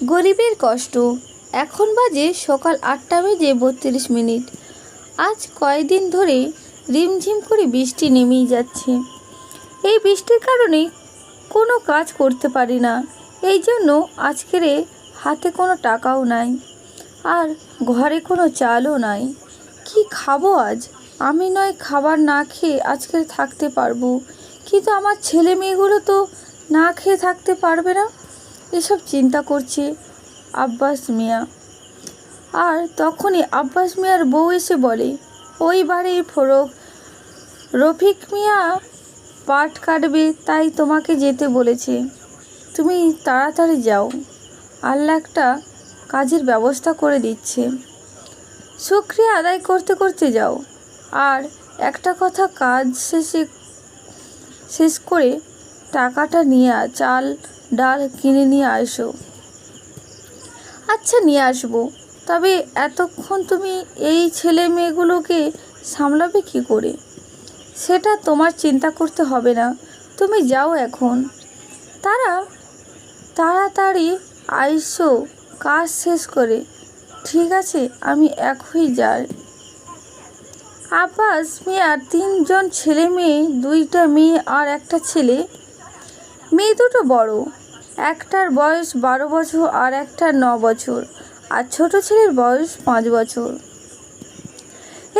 গরিবের কষ্ট। এখন বাজে সকাল আটটা বেজে বত্রিশ মিনিট। আজ কয়েকদিন ধরে রিমঝিম করে বৃষ্টি নেমেই যাচ্ছে। এই বৃষ্টির কারণে কোনো কাজ করতে পারি না। এই জন্য আজকের হাতে কোনো টাকাও নাই। আর ঘরে কোনো চালও নাই। কি খাব আজ? আমি নয় খাবার না খেয়ে আজকে থাকতে পারব। কিন্তু আমার ছেলে মেয়েগুলো তো না খেয়ে থাকতে পারবে না। এসব চিন্তা করছে আব্বাস মিয়া। আর তখনই আব্বাস মিয়ার বউ এসে বলে, ওই বাড়ির ফরক, রফিক মিয়া পাট কাটবে, তাই তোমাকে যেতে বলেছে। তুমি তাড়াতাড়ি যাও, আল্লাহ একটা কাজের ব্যবস্থা করে দিচ্ছে। শুক্রিয়া আদায় করতে করতে যাও। আর একটা কথা কাজ শেষে, শেষ করে টাকাটা নিয়ে চাল ডাল কিনে নিয়ে আসো। আচ্ছা নিয়ে আসব। তবে এতক্ষণ তুমি এই ছেলে মেয়েগুলোকে সামলাবে কি করে? সেটা তোমার চিন্তা করতে হবে না। তুমি যাও এখন। তারা তাড়াতাড়ি আইসো, কাজ শেষ করে। ঠিক আছে, আমি এখনই যাই। আব্বাস মিয়ার তিনজন ছেলে মেয়ে, দুইটা মেয়ে আর একটা ছেলে মেয়ে দুটো বড়। একটার বয়স বারো বছর আর একটার ন বছর আর ছোট ছেলের বয়স পাঁচ বছর।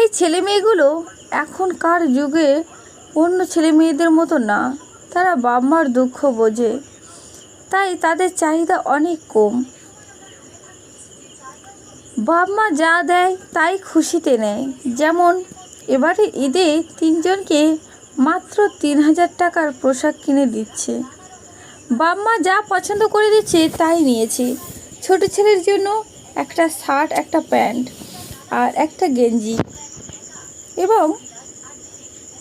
এই ছেলে মেয়েগুলো এখনকার যুগে অন্য ছেলে মেয়েদের মতো না, তারা বাপ মার দুঃখ বোঝে, তাই তাদের চাহিদা অনেক কম। বাপ মা যা দেয় তাই খুশিতে নেয়। যেমন এবারে ঈদে তিনজনকে মাত্র তিন হাজার টাকার পোশাক কিনে দিচ্ছে। বাপ মা যা পছন্দ করে দিচ্ছে তাই নিয়েছে। ছোট ছেলের জন্য একটা শার্ট, একটা প্যান্ট আর একটা গেঞ্জি এবং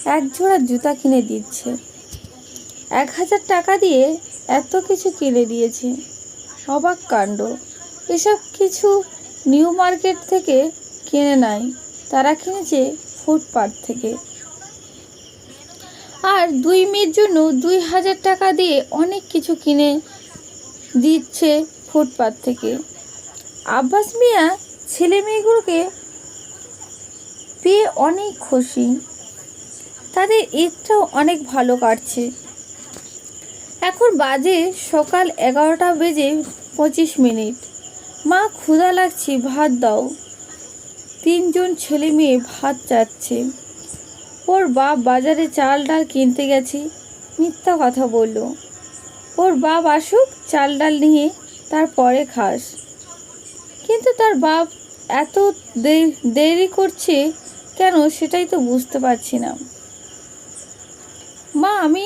এক জোড়া জুতা কিনে দিচ্ছে। এক হাজার টাকা দিয়ে এত কিছু কিনে দিয়েছে। অবাক কাণ্ড। এসব কিছু নিউ মার্কেট থেকে কিনে নাই। তারা কিনেছে ফুটপাথ থেকে। আর দুই মেয়ের জন্য দুই হাজার টাকা দিয়ে অনেক কিছু কিনে দিচ্ছে ফুটপাথ থেকে। আব্বাস মিয়া ছেলে মেয়েগুলোকে পেয়ে অনেক খুশি। তাদের ঈদটাও অনেক ভালো কাটছে। এখন বাজে সকাল এগারোটা বেজে পঁচিশ মিনিট। মা ক্ষুধা লাগছে, ভাত দাও। তিনজন ছেলে মেয়ে ভাত চাচ্ছে। ওর বাপ বাজারে চাল, ডাল কিনতে গেছে। মিথ্যা কথা বলল। ওর বাপ আসুক, চাল, ডাল নিয়ে তারপরে খাস। কিন্তু তার বাপ এত দেরি করছে কেন সেটাই তো বুঝতে পারছি না। মা, আমি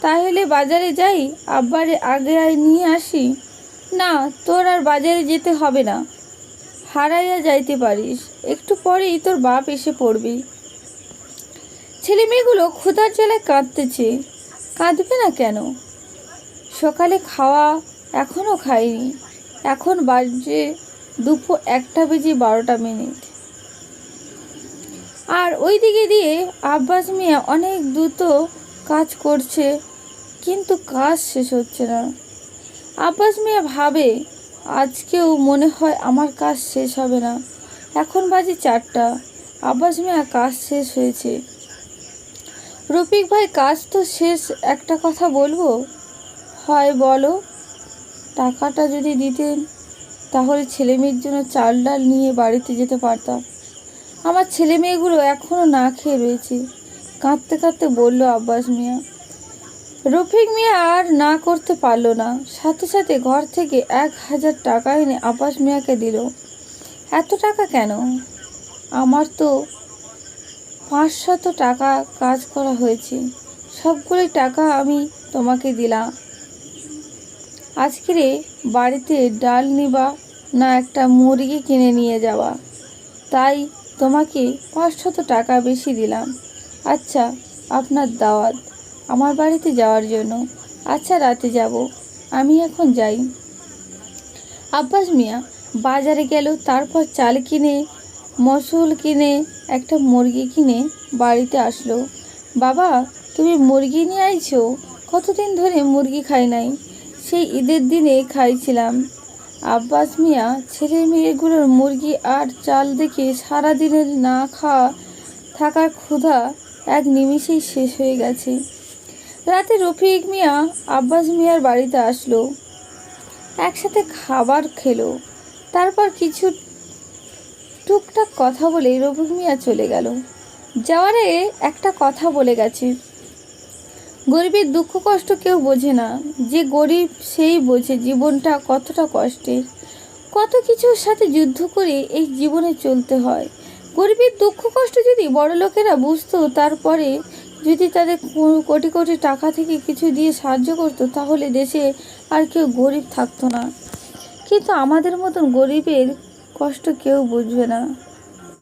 তাহলে বাজারে যাই, আব্বারে আগে নিয়ে আসি। না, তোর আর বাজারে যেতে হবে না। হারাইয়া যাইতে পারিস। একটু পরেই তোর বাপ এসে পড়বি। ছেলে মেয়েগুলো ক্ষুধার জ্বালায় কাঁদতেছে। কাঁদবে না কেন? সকালে খাওয়া এখনও খাইনি। এখন বাজে দুপুর একটা বেজে বারোটা মিনিট। আর ওই দিকে দিয়ে আব্বাস মিয়া অনেক দ্রুত কাজ করছে, কিন্তু কাজ শেষ হচ্ছে না। আব্বাস মিয়া ভাবে, আজকেও মনে হয় আমার কাজ শেষ হবে না। এখন বাজে চারটা। আব্বাস মিয়া কাজ শেষ হয়েছে। রফিক ভাই, কাজ তো শেষ। একটা কথা বলব? হয় বলো, টাকাটা যদি দিতেন, তাহলে ছেলে মেয়ের জন্য চাল ডাল নিয়ে বাড়িতে যেতে পারতাম। আমার ছেলে মেয়েগুলো এখনও না খেয়ে রয়েছে। কাঁদতে কাঁদতে বলল আব্বাস মিয়া। রফিক মিয়া আর না করতে পারল না। সাথে সাথে ঘর থেকে এক হাজার টাকা এনে আব্বাস মিয়াকে দিল। এত টাকা কেন? আমার তো পাঁচশত টাকা কাজ করা হয়েছে। সবগুলোই টাকা আমি তোমাকে দিলাম। আজকেরে বাড়িতে ডাল নিবা না একটা মুরগি কিনে নিয়ে যাওয়া। তাই তোমাকে পাঁচশত টাকা বেশি দিলাম। আচ্ছা আপনার দাওয়াত। আমার বাড়িতে যাওয়ার জন্য। আচ্ছা রাতে যাব। আমি এখন যাই। আব্বাস মিয়া বাজারে গেল, তারপর চাল কিনে মসুল কিনে, একটা মুরগি কিনে বাড়িতে আসলো। বাবা, তুমি মুরগি নিয়ে আইছো? কতদিন ধরে মুরগি খাই নাই? সেই ঈদের দিনে খাইছিলাম। আব্বাস মিয়া, ছেলে মেয়েগুলোর মুরগি আর চাল দেখে সারাদিনের না খাওয়া থাকার ক্ষুধা এক নিমিষেই শেষ হয়ে গেছে। রাতে রফিক মিয়া আব্বাস মিয়ার বাড়িতে আসলো। একসাথে খাবার খেলো। তারপর কিছু টুকটাক কথা বলে রফিক মিয়া চলে গেল। যাওয়ার আগে একটা কথা বলে গেছে। গরিবের দুঃখ কষ্ট কেউ বোঝে না, যে গরিব সেই বোঝে জীবনটা কতটা কষ্টের। কত কিছুর সাথে যুদ্ধ করে এই জীবনে চলতে হয়। গরিবের দুঃখ কষ্ট যদি বড় লোকেরা বুঝতো, তারপরে যদি তাদের কোটি কোটি টাকা থেকে কিছু দিয়ে সাহায্য করতো, তাহলে দেশে আর কেউ গরিব থাকতো না। কিন্তু আমাদের মতন গরিবের কষ্ট কেউ বুঝবে না।